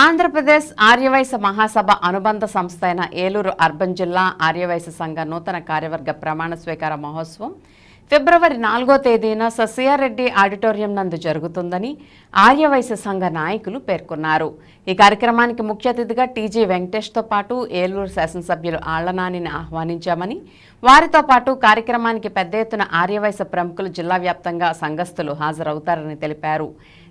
ఆంధ్రప్రదేశ్ ఆర్యవైశ్య మహాసభ అనుబంధ సంస్థ అయిన ఏలూరు అర్బన్ జిల్లా ఆర్యవైశ్య సంఘ నూతన కార్యవర్గ ప్రమాణ స్వీకార మహోత్సవం ఫిబ్రవరి నాలుగో తేదీన ససియారెడ్డి ఆడిటోరియం నందు జరుగుతుందని ఆర్యవైశ్య సంఘ నాయకులు పేర్కొన్నారు. ఈ కార్యక్రమానికి ముఖ్య అతిథిగా టీజీ వెంకటేష్తో పాటు ఏలూరు శాసనసభ్యులు ఆళ్ళనానిని ఆహ్వానించామని వారితో పాటు కార్యక్రమానికి పెద్ద ఎత్తున ఆర్యవైశ్య ప్రముఖులు జిల్లా వ్యాప్తంగా సంఘస్థులు హాజరవుతారని తెలిపారు.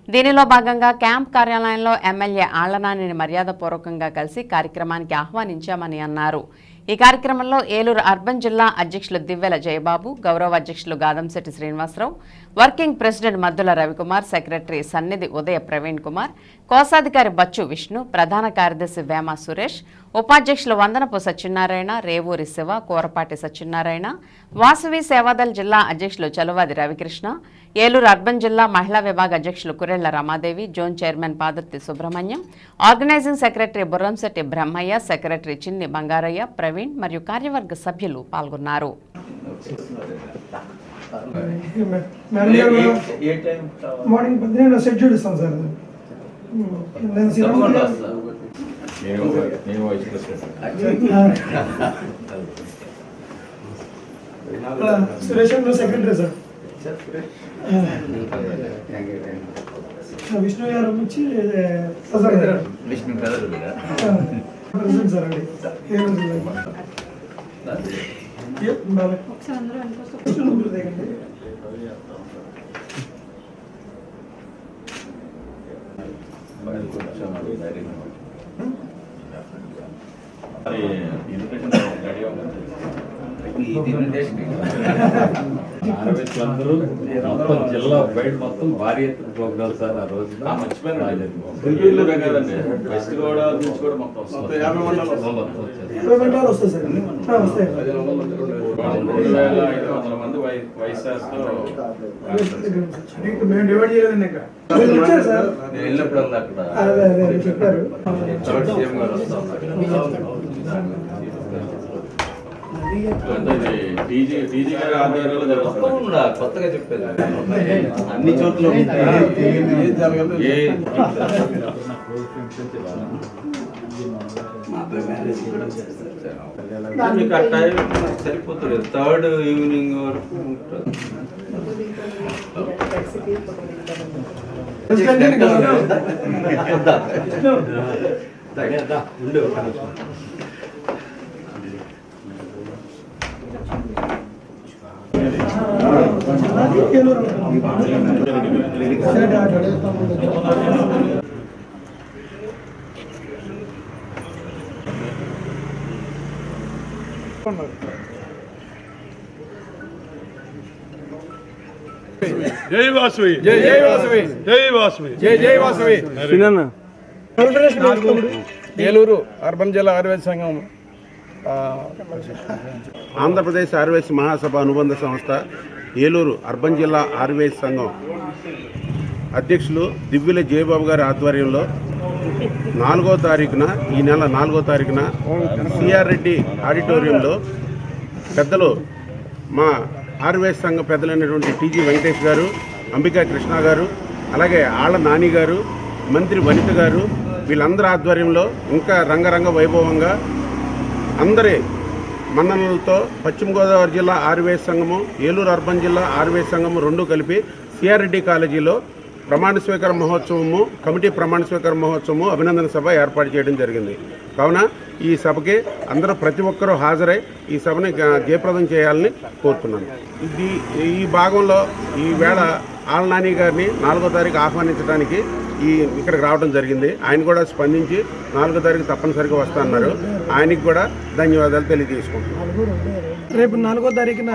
దీనిలో భాగంగా క్యాంప్ కార్యాలయంలో ఎమ్మెల్యే ఆళ్ళనానిని మర్యాదపూర్వకంగా కలిసి కార్యక్రమానికి ఆహ్వానించామని అన్నారు. ఈ కార్యక్రమంలో ఏలూరు అర్బన్ జిల్లా అధ్యక్షులు దివ్వెల జయబాబు గౌరవ అధ్యక్షులు Gadamsetti Srinivasarao working president Maddula Ravikumar secretary Sannidhi Udaya Praveen Kumar కోశాధికారి బచ్చు విష్ణు ప్రధాన కార్యదర్శి వేమ సురేష్ ఉపాధ్యక్షులు వందనపు సత్యనారాయణ రేవూరి శివ కూరపాటి సత్యనారాయణ వాసవి సేవాదల్ జిల్లా అధ్యక్షులు చలువాది రవికృష్ణ ఏలూరు అర్బన్ జిల్లా మహిళా విభాగ అధ్యక్షులు Kurella Ramadevi zone chairman Padarthi Subrahmanyam organising secretary Burramsetti Brahmaiah secretary Chinni Bangaraiah Praveen మరియు కార్యవర్గ సభ్యులు పాల్గొన్నారు? మార్నింగ్ పద్దెనిమిది షెడ్యూల్ ఇస్తాం సార్. నేను. నేను వైస్ ప్రెసిడెంట్ సురేష్ గారు సెక్రటరీ సార్. విష్ణు గారు వచ్చి గారు. విష్ణు ప్రెసిడెంట్ సార్ అండి. లేదు. మొత్తం జిల్లా బయట మొత్తం భారీ ఎత్తున ప్రోగ్రాం సార్. ఆ కాదండి వెస్ట్ గోదావరి నుంచి కూడా మొత్తం వస్తుంది మూడు వేల ఐదు వందల మంది వై వైశాస్తో మేము డివైడ్ చేయలేదండి ఇంకా. వీళ్ళు వచ్చారు సార్. నేను వెళ్ళినప్పుడల్లా అక్కడ చెప్పారు చోటు సీఎం గారు వస్తా ఉన్నారు. అంటే టీజీ టీజీ గారి ఆధ్వర్యంలో జరుగుతుంది తప్పకుండా కొత్తగా చెప్పేది అన్ని చోట్ల ఏ మీకు ఆ టైం సరిపోతుంది థర్డ్ ఈవినింగ్ వరకు ఉంటుంది. ప్రెసిడెంట్ జై వాసవి. జై జై వాసవి. జై వాసవి. జై జై వాసవి. ఏలూరు అర్బన్ జిల్లా ఆయుర్వేద సంఘం ఆంధ్రప్రదేశ్ ఆర్వేస్ మహాసభ అనుబంధ సంస్థ ఏలూరు అర్బన్ జిల్లా ఆర్వేస్ సంఘం అధ్యక్షులు దివ్యుల జయబాబు గారి ఆధ్వర్యంలో నాలుగో తారీఖున ఈ నెల నాలుగో తారీఖున సిఆర్ రెడ్డి ఆడిటోరియంలో పెద్దలు మా ఆర్వేస్ సంఘ పెద్దలైనటువంటి టీజీ వెంకటేష్ గారు అంబికా కృష్ణ గారు అలాగే ఆళ్ళ నాని గారు మంత్రి వనిత గారు వీళ్ళందరి ఆధ్వర్యంలో ఇంకా రంగరంగ వైభవంగా అందరి మన్ననలతో పశ్చిమ గోదావరి జిల్లా ఆర్వే సంఘము ఏలూరు అర్బన్ జిల్లా ఆర్వే సంఘము రెండు కలిపి సిఆర్రెడ్డి కాలేజీలో ప్రమాణ స్వీకార మహోత్సవము కమిటీ ప్రమాణ స్వీకార మహోత్సవము అభినందన సభ ఏర్పాటు చేయడం జరిగింది. కావున ఈ సభకి అందరూ ప్రతి ఒక్కరూ హాజరై ఈ సభని జయప్రదం చేయాలని కోరుతున్నాను. ఇది ఈ భాగంలో ఈ వేళ ఆలనాని గారిని నాలుగో తారీఖు ఆహ్వానించడానికి ఈ ఇక్కడికి రావడం జరిగింది. ఆయన కూడా స్పందించి నాలుగో తారీఖు తప్పనిసరిగా వస్తున్నారు ఆయనకి కూడా ధన్యవాదాలు తెలియజేసుకుంటున్నాను. రేపు నాలుగో తారీఖున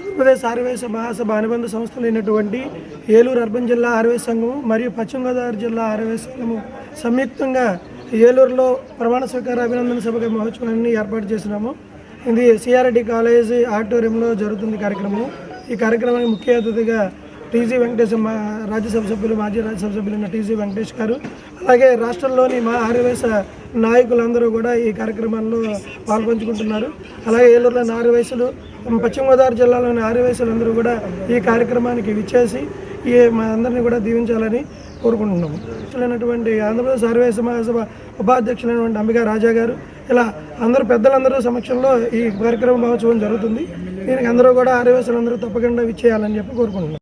ఆంధ్రప్రదేశ్ ఆర్వేశ మహాసభ అనుబంధ సంస్థలైనటువంటి ఏలూరు అర్బన్ జిల్లా ఆర్వేశ సంఘము మరియు పశ్చిమ గోదావరి జిల్లా ఆర్వేశ సంఘము సంయుక్తంగా ఏలూరులో ప్రమాణ స్వీకార అభినందన సభ మహోత్సవాన్ని ఏర్పాటు చేసినాము. ఇది సిఆర్డి కాలేజ్ ఆడిటోరియంలో జరుగుతుంది కార్యక్రమం ఈ కార్యక్రమానికి ముఖ్య అతిథిగా టీజీ వెంకటేశ్ మా రాజ్యసభ సభ్యులు మాజీ రాజ్యసభ సభ్యులైన టీజీ వెంకటేష్ గారు అలాగే రాష్ట్రంలోని మా ఆర్యవేశ నాయకులందరూ కూడా ఈ కార్యక్రమాల్లో పాల్పంచుకుంటున్నారు. అలాగే ఏలూరులోని ఆర్యవేశులు పశ్చిమ గోదావరి జిల్లాలోని ఆర్యవేశులందరూ కూడా ఈ కార్యక్రమానికి విచ్చేసి ఈ మా అందరినీ కూడా దీవించాలని కోరుకుంటున్నాము. అసలైనటువంటి ఆంధ్రప్రదేశ్ ఆర్యవేశ మహాసభ ఉపాధ్యక్షులైనటువంటి అంబికా రాజా గారు ఇలా అందరూ పెద్దలందరూ సమక్షంలో ఈ కార్యక్రమ మహోత్సవం జరుగుతుంది. దీనికి అందరూ కూడా ఆర్యవైశ్యులందరూ తప్పకుండా విచ్చేయాలని చెప్పి కోరుకుంటున్నాం.